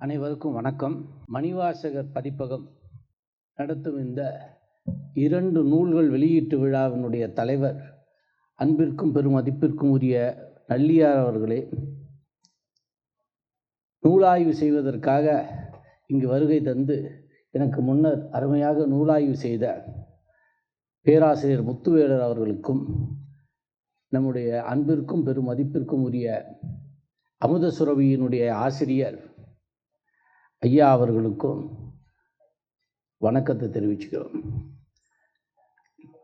அனைவருக்கும் வணக்கம். மணிவாசகர் பதிப்பகம் நடத்தும் இந்த இரண்டு நூல்கள் வெளியீட்டு விழாவினுடைய தலைவர் அன்பிற்கும் பெருமதிப்பிற்கும் உரிய நல்லியார் அவர்களே நூலாய்வு செய்வதற்காக இங்கு வருகை தந்து எனக்கு முன்னர் அருமையாக நூலாய்வு செய்த பேராசிரியர் முத்துவேலர் அவர்களுக்கும் நம்முடைய அன்பிற்கும் பெருமதிப்பிற்கும் உரிய அமுதசுரவியினுடைய ஆசிரியர் ஐயா அவர்களுக்கும் வணக்கத்தை தெரிவிச்சுக்கிறோம்.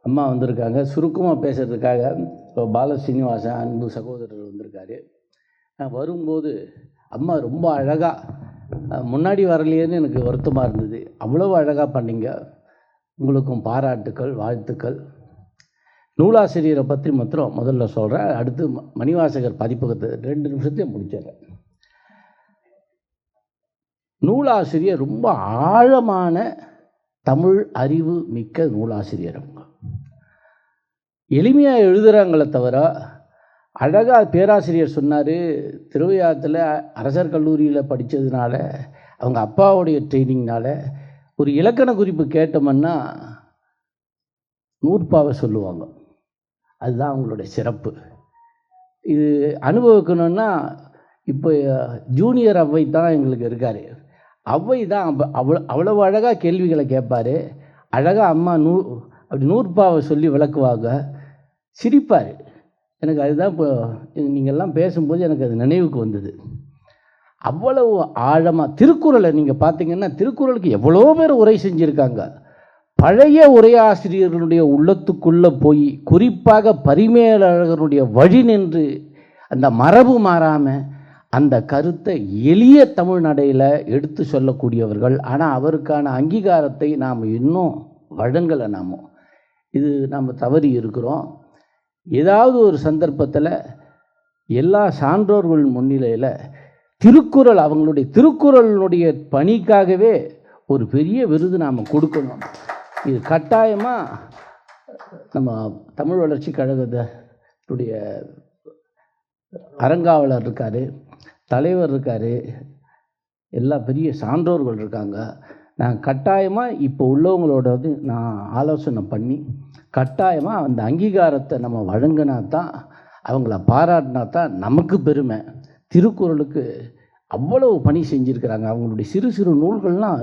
அம்மா வந்திருக்காங்க. சுருக்கமாக பேசுகிறதுக்காக இப்போ பால அன்பு சகோதரர் வந்திருக்காரு. வரும்போது அம்மா ரொம்ப அழகாக முன்னாடி வரலையேன்னு எனக்கு வருத்தமாக இருந்தது. அவ்வளோ அழகாக பண்ணிங்க. உங்களுக்கும் பாராட்டுக்கள் வாழ்த்துக்கள். நூலாசிரியரை பற்றி மாத்திரம் முதல்ல சொல்கிறேன் அடுத்து மணிவாசகர் பதிப்பகத்தை ரெண்டு நிமிஷத்தையும் முடிச்சிடுறேன். நூலாசிரியர் ரொம்ப ஆழமான தமிழ் அறிவு மிக்க நூலாசிரியர் அவங்க. எளிமையாக எழுதுகிறாங்களே தவிர அழகாக பேராசிரியர் சொன்னார் திருவையாத்தில் அரசர் கல்லூரியில் படித்ததுனால அவங்க அப்பாவுடைய ட்ரைனிங்னால் ஒரு இலக்கண குறிப்பு கேட்டோம்னா நூற்பாவை சொல்லுவாங்க. அதுதான் அவங்களுடைய சிறப்பு. இது அனுபவிக்கணும்னா இப்போ ஜூனியர் அவ்வை தான் எங்களுக்கு இருக்கார். அவ்வை தான் அவ்வளோ அவ்வளவு அழகாக கேள்விகளை கேட்பார். அழகாக அம்மா நூ அப்படி நூற்பாவை சொல்லி விளக்குவாங்க. சிரிப்பார். எனக்கு அதுதான் இப்போ நீங்கள்லாம் பேசும்போது எனக்கு அது நினைவுக்கு வந்தது. அவ்வளவு ஆழமாக திருக்குறளை நீங்கள் பார்த்தீங்கன்னா திருக்குறளுக்கு எவ்வளோ பேர் உரை செஞ்சுருக்காங்க. பழைய உரையாசிரியர்களுடைய உள்ளத்துக்குள்ளே போய் குறிப்பாக பரிமேலழகருடைய வழி நின்று அந்த மரபு மாறாமல் அந்த கருத்தை எளிய தமிழ் நடையில் எடுத்து சொல்லக்கூடியவர்கள் ஆனால் அவருக்கான அங்கீகாரத்தை நாம் இன்னும் வழங்கலை நாம். இது நாம் தவறி இருக்கிறோம். ஏதாவது ஒரு சந்தர்ப்பத்தில் எல்லா சான்றோர்கள் முன்னிலையில் திருக்குறள் அவங்களுடைய திருக்குறளுடைய பணிக்காகவே ஒரு பெரிய விருது நாம் கொடுக்கணும். இது கட்டாயமாக நம்ம தமிழ் வளர்ச்சி கழகத்துடைய அறங்காவலர் இருக்கார் தலைவர் இருக்கார் எல்லா பெரிய சான்றோர்கள் இருக்காங்க. நான் கட்டாயமாக இப்போ உள்ளவங்களோட வந்து நான் ஆலோசனை பண்ணி கட்டாயமாக அந்த அங்கீகாரத்தை நம்ம வழங்கினா தான் அவங்கள பாராட்டினா தான் நமக்கு பெருமை. திருக்குறளுக்கு அவ்வளவு பணி செஞ்சுருக்கிறாங்க. அவங்களுடைய சிறு சிறு நூல்கள்லாம்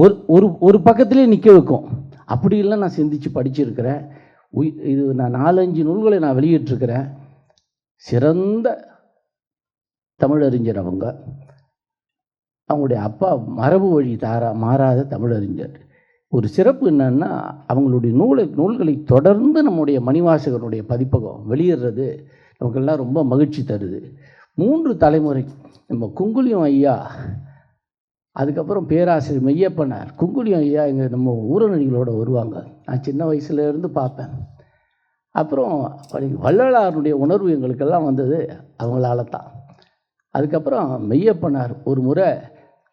ஒரு ஒரு ஒரு பக்கத்திலே நிற்க வைக்கும். அப்படிலாம் நான் சிந்தித்து படிச்சிருக்கிறேன். உய் இது நான் நாலஞ்சு நூல்களை நான் வெளியிட்டிருக்கிறேன். சிறந்த தமிழறிஞர் அவங்க. அவங்களுடைய அப்பா மரபு வழி தாரா மாறாத தமிழறிஞர். ஒரு சிறப்பு என்னன்னா அவங்களுடைய நூலை நூல்களை தொடர்ந்து நம்முடைய மணிவாசகருடைய பதிப்பகம் வெளியிடுறது நமக்கெல்லாம் ரொம்ப மகிழ்ச்சி தருது. மூன்று தலைமுறை நம்ம குங்குலியம் ஐயா அதுக்கப்புறம் பேராசிரியர் மெய்யப்பனார் குங்குலியம் ஐயா எங்கள் நம்ம ஊரணிகளோடு வருவாங்க. நான் சின்ன வயசுலேருந்து பார்ப்பேன். அப்புறம் வள்ளலாருடைய உணர்வு எங்களுக்கெல்லாம் வந்தது அவங்களால தான் அதுக்கப்புறம் மெய்யப்பனார் ஒரு முறை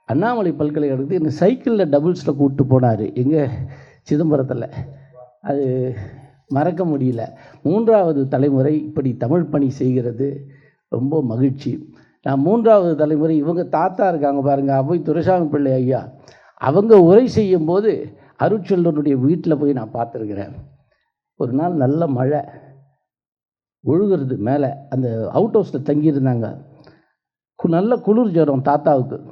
அண்ணாமலை பல்கலைக்கழகத்துக்கு இந்த சைக்கிளில் டபுள்ஸில் கூப்பிட்டு போனார் எங்கே சிதம்பரத்தில். அது மறக்க முடியல. மூன்றாவது தலைமுறை இப்படி தமிழ் பணி செய்கிறது ரொம்ப மகிழ்ச்சி. நான் மூன்றாவது தலைமுறை இவங்க தாத்தா இருக்காங்க பாருங்கள் அவை துரைசாமி பிள்ளை ஐயா. அவங்க உரை செய்யும்போது அருட்செல்வனுடைய வீட்டில் போய் நான் பார்த்துருக்குறேன். ஒரு நாள் நல்ல மழை. ஒழுகிறது மேலே. அந்த அவுட் ஹவுஸில் தங்கியிருந்தாங்க. கு- நல்ல குளிர் ஜுரம் தாத்தாவுக்கு.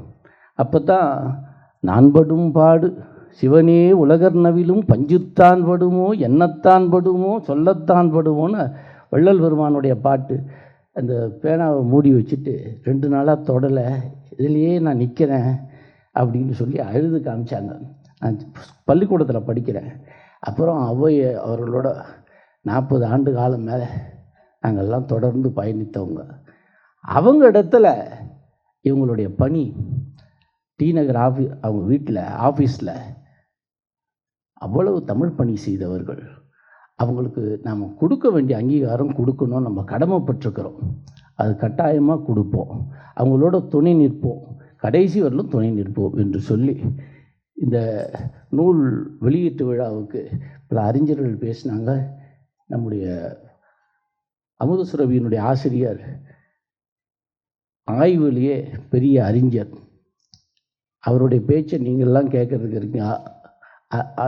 அப்போ தான் நான் படும் பாடு சிவனே உலகர் நவிலும் பஞ்சுத்தான் படுமோ என்னத்தான் படுமோ சொல்லத்தான் படுமோன்னு வள்ளல் பெருமானுடைய பாட்டு. அந்த பேனாவை மூடி வச்சுட்டு ரெண்டு நாளாக தொடலை. இதுலேயே நான் நிற்கிறேன் அப்படின்னு சொல்லி அழுது காமிச்சாங்க. நான் பள்ளிக்கூடத்தில் படிக்கிறேன். அப்புறம் அவ்வை அவர்களோட நாற்பது ஆண்டு காலம் மேலே நாங்கள்லாம் தொடர்ந்து பயணித்தவங்க. அவங்க இடத்துல இவங்களுடைய பணி டி நகர் ஆஃபீ அவங்க வீட்டில் ஆஃபீஸில் அவ்வளவு தமிழ் பணி செய்தவர்கள். அவங்களுக்கு நாம் கொடுக்க வேண்டிய அங்கீகாரம் கொடுக்கணும் நம்ம கடமைப்பட்டிருக்கிறோம். அது கட்டாயமாக கொடுப்போம். அவங்களோட துணை நிற்போம். கடைசி வரலும் துணை நிற்போம் என்று சொல்லி இந்த நூல் வெளியீட்டு விழாவுக்கு பல அறிஞர்கள் பேசினாங்க. நம்முடைய அமுத சுரபியினுடைய ஆசிரியர் ஆய்விலேயே பெரிய அறிஞர். அவருடைய பேச்சை நீங்கள்லாம் கேட்குறதுக்கு இருக்கீங்க.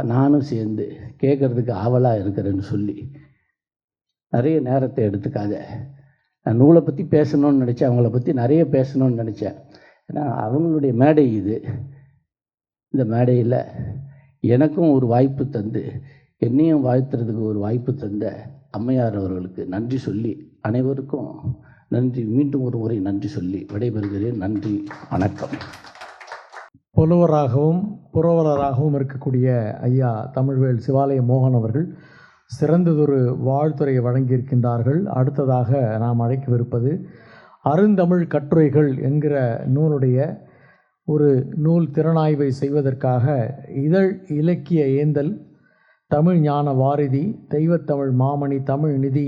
நானும் சேர்ந்து கேட்குறதுக்கு ஆவலாக இருக்கிறேன்னு சொல்லி. நிறைய நேரத்தை எடுத்துக்காத. நான் நூலை பற்றி பேசணும்னு நினச்சேன். அவங்கள பற்றி நிறைய பேசணும்னு நினச்சேன். ஏன்னா அவங்களுடைய மேடை இது. இந்த மேடையில் எனக்கும் ஒரு வாய்ப்பு தந்து என்னையும் வாழ்த்துறதுக்கு ஒரு வாய்ப்பு தந்த அம்மையார் அவர்களுக்கு நன்றி சொல்லி அனைவருக்கும் நன்றி. மீண்டும் ஒரு முறை நன்றி சொல்லி விடைபெறுகிறேன். நன்றி. வணக்கம். புலவராகவும் புரவலராகவும் இருக்கக்கூடிய ஐயா தமிழ்வேல் சிவாலய மோகன் அவர்கள் சிறந்ததொரு வாழ்த்துறையை வழங்கியிருக்கின்றார்கள். அடுத்ததாக நாம் அழைக்கவிருப்பது அருந்தமிழ் கட்டுரைகள் என்கிற நூலுடைய ஒரு நூல் திறனாய்வை செய்வதற்காக இதழ் இலக்கிய ஏந்தல் தமிழ் ஞான வாரிதி தெய்வத்தமிழ் மாமணி தமிழ் நிதி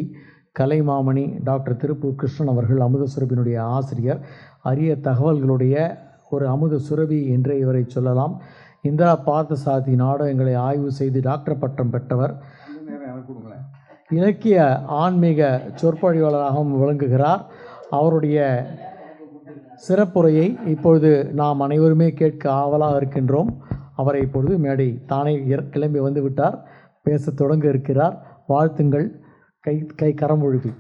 கலைமாமணி டாக்டர் திருப்பூர் கிருஷ்ணன் அவர்கள் அமுத சுரபியினுடைய ஆசிரியர். அரிய தகவல்களுடைய ஒரு அமுத சுரபி என்றே இவரை சொல்லலாம். இந்திரா பார்த்தசாதி நாடகங்களை ஆய்வு செய்து டாக்டர் பட்டம் பெற்றவர். இலக்கிய ஆன்மீக சொற்பொழிவாளராகவும் விளங்குகிறார். அவருடைய சிறப்புரையை இப்பொழுது நாம் அனைவருமே கேட்க ஆவலாக இருக்கின்றோம். அவரை இப்பொழுது மேடை தானே இற- கிளம்பி வந்து விட்டார் பேசத் தொடங்க இருக்கிறார். வாழ்த்துங்கள். கை கை கரம் ஒழுகு.